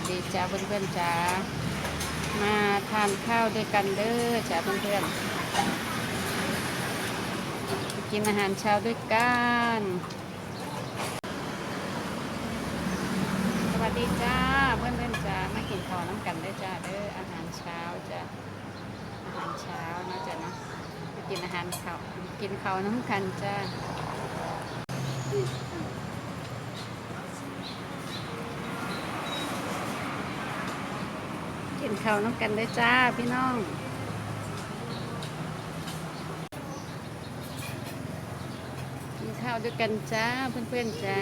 สวัสดีจ้าเพื่อนๆจ้ามาทานข้าวด้วยกันเด้อจ้าเพื่อนๆกินอาหารเช้าด้วยกัน สวัสดีจ้าเพื่อนๆจ้ามากินข้าวน้ำกันเด้อจ้าเด้ออาหารเช้าจ้าอาหารเช้านะจ้านะมากินอาหารข้าวกินข้าวน้ำกันจ้า นข้าวน้ำกันได้จ้าพี่น้องกินข้าวด้วยกันจ้าเพื่อนๆจ้า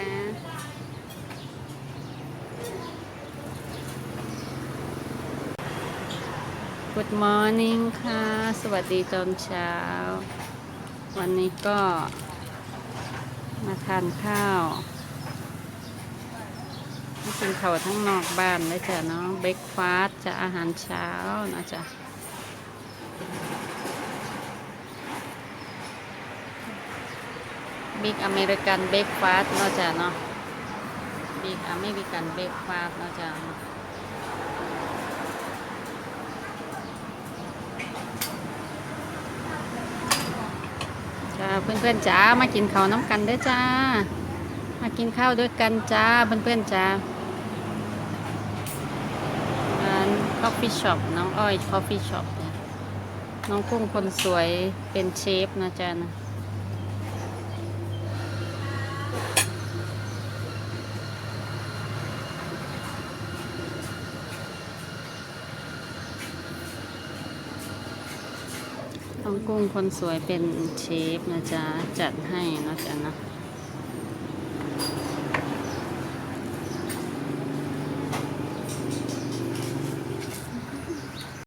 Good morning ค่ะ สวัสดีตอนเช้า วันนี้ก็มาทานข้าว มากินข้าวทั้งนอกบ้านเลยจ้ะเนาะเบรกฟาสจะอาหารเช้านะจ๊ะบิ๊กอเมริกันเบรกฟาสเนาะจ้ะเนาะบิ๊กอเมริกันเบรกฟาสเนาะจ้ะจ้าเพื่อนๆจ้ามากินข้าวน้ำกันเด้จ้ามากินข้าวด้วยกันจ้าเพื่อนๆจ้าร้าน คอฟฟี่ช็อปน้องอ้อยคอฟฟี่ช็อปเนี่ยน้องกุ้งคนสวยเป็นเชฟนะจ๊ะนะน้องกุ้งคนสวยเป็นเชฟนะจ๊ะ จัดให้นะจ๊ะนะ